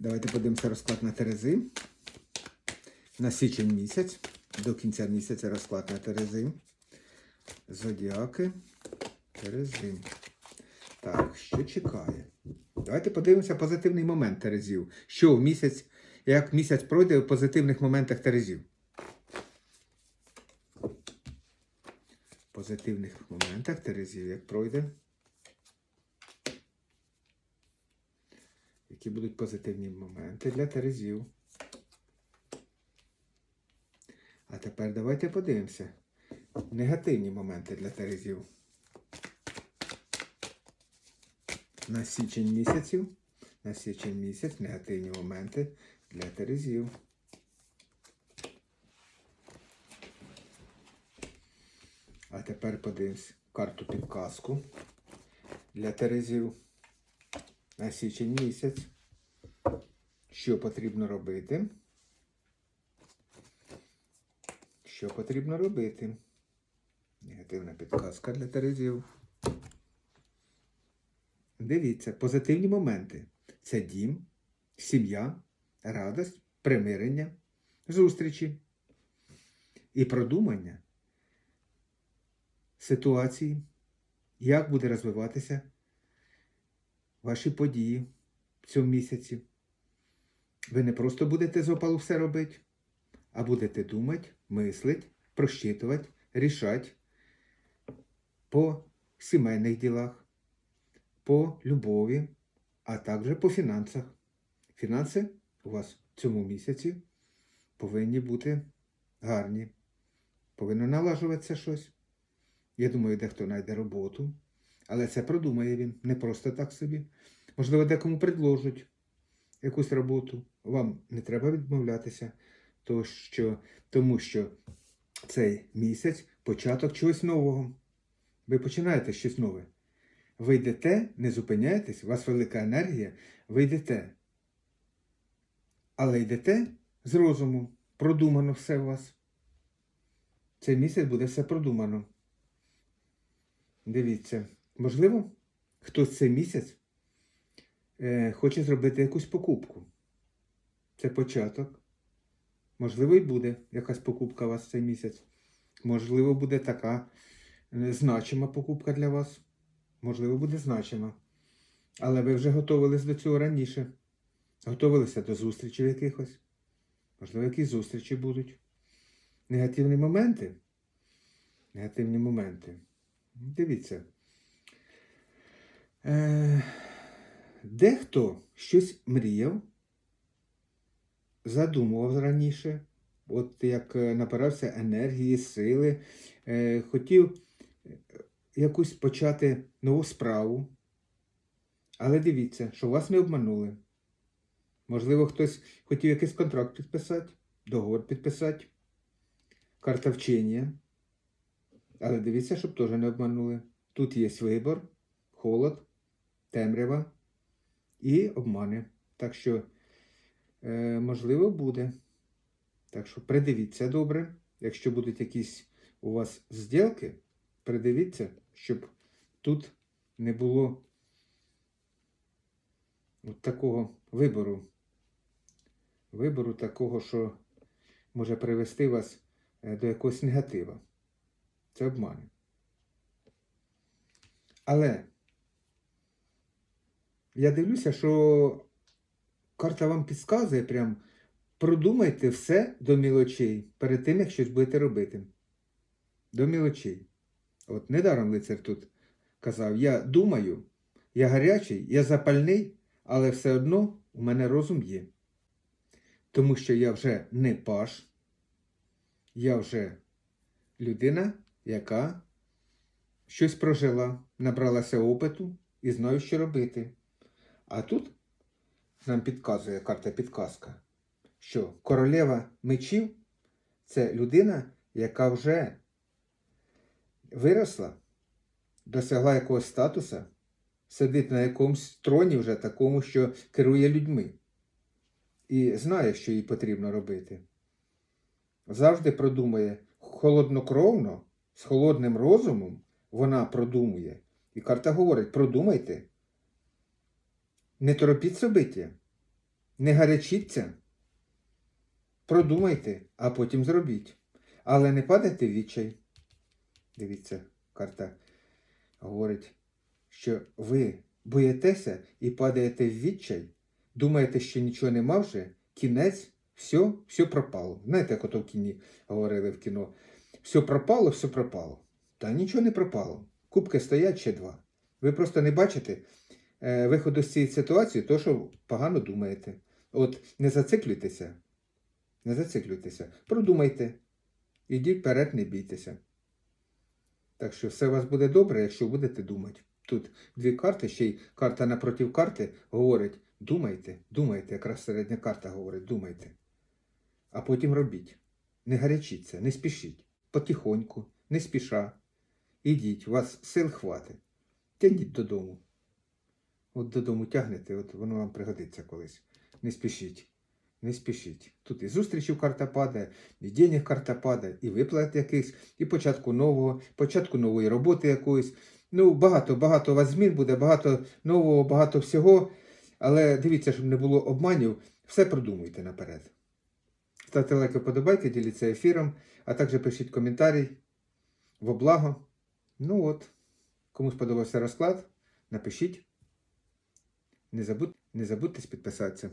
Давайте подивимося розклад на Терези. На січень місяць. До кінця місяця розклад на Терези. Зодіаки. Терези. Так, що чекає? Давайте подивимося позитивний момент Терезів. Що в місяць, як місяць пройде в позитивних моментах Терезів? Позитивних моментах Терезів, як пройде? Які будуть позитивні моменти для Терезів? А тепер давайте подивимося. Негативні моменти для Терезів. На січень місяців. На січень місяць негативні моменти для Терезів. А тепер подивимось карту підказку для Терезів на січень місяць. Що потрібно робити? Що потрібно робити? Негативна підказка для Терезів. Дивіться, позитивні моменти. Це дім, сім'я, радость, примирення, зустрічі і продумання ситуації, як буде розвиватися ваші події в цьому місяці. Ви не просто будете з опалу все робити, а будете думати, мислити, просчитувати, рішати по сімейних ділах, по любові, а також по фінансах. Фінанси у вас в цьому місяці повинні бути гарні. Повинно налажуватися щось. Я думаю, дехто знайде роботу, але це продумає він не просто так собі. Можливо, декому предложать якусь роботу. Вам не треба відмовлятися, то що, тому що цей місяць початок чогось нового. Ви починаєте щось нове. Ви йдете, не зупиняєтесь, у вас велика енергія, ви йдете. Але йдете з розуму, продумано все у вас. Цей місяць буде все продумано. Дивіться, можливо, хтось цей місяць е, хоче зробити якусь покупку. Це початок. Можливо, і буде якась покупка у вас цей місяць. Можливо, буде така е, значима покупка для вас. Можливо, буде значима. Але ви вже готувалися до цього раніше. Готувалися до зустрічей якихось. Можливо, якісь зустрічі будуть. Негативні моменти. Негативні моменти. Дивіться. Е, Дехто щось мріяв, задумував раніше, от як е, набирався енергії, сили, е, хотів е, якусь почати нову справу. Але дивіться, що вас не обманули. Можливо, хтось хотів якийсь контракт підписати, договор підписати, карта вчення. Але дивіться, щоб теж не обманули. Тут є вибор, холод, темрява і обмани. Так що, е, можливо, буде. Так що придивіться добре. Якщо будуть якісь у вас зділки, придивіться, щоб тут не було от такого вибору. Вибору такого, що може привести вас е, до якогось негатива. Це обмани. Але я дивлюся, що карта вам підказує прям продумайте все до мілочей перед тим, як щось будете робити. До мілочей. От недаром лицар тут казав: я думаю, я гарячий, я запальний, але все одно у мене розум є. Тому що я вже не паш, я вже людина, яка щось прожила, набралася опиту і знаю, що робити. А тут нам підказує карта підказка, що королева мечів це людина, яка вже виросла, досягла якогось статуса, сидить на якомусь троні вже такому, що керує людьми. І знає, що їй потрібно робити. Завжди продумує холоднокровно, з холодним розумом вона продумує. І карта говорить: продумайте. Не торопіть собиття. Не гарячіться, продумайте, а потім зробіть. Але не падайте в відчай. Дивіться, карта говорить, що ви боїтеся і падаєте в відчай, думаєте, що нічого нема вже, кінець, все, все пропало. Знаєте, як ото в кіні говорили в кіно. Все пропало, все пропало. Та нічого не пропало. Кубки стоять ще два. Ви просто не бачите виходу з цієї ситуації, то що погано думаєте. От не зациклюйтеся, не зациклюйтеся, продумайте. Ідіть вперед, не бійтеся. Так що все у вас буде добре, якщо будете думати. Тут дві карти, ще й карта напротив карти говорить: думайте, думайте, якраз середня карта говорить, думайте. А потім робіть. Не гарячіться, не спішіть. Потихоньку, не спіша. Ідіть, у вас сил хватить. Тягніть додому. От додому тягнете, от воно вам пригодиться колись. Не спішіть. Не спішіть. Тут і зустрічів карта падає, і денег карта падає, і виплат якийсь, і початку нового, початку нової роботи якоїсь. Ну, багато, багато у вас змін буде, багато нового, багато всього. Але дивіться, щоб не було обманів, все продумуйте наперед. Ставте лайки, подобайки, діліться ефіром, а також пишіть коментарі во благо. Ну от, кому сподобався розклад, напишіть. Не забудь, не забудьте підписатися.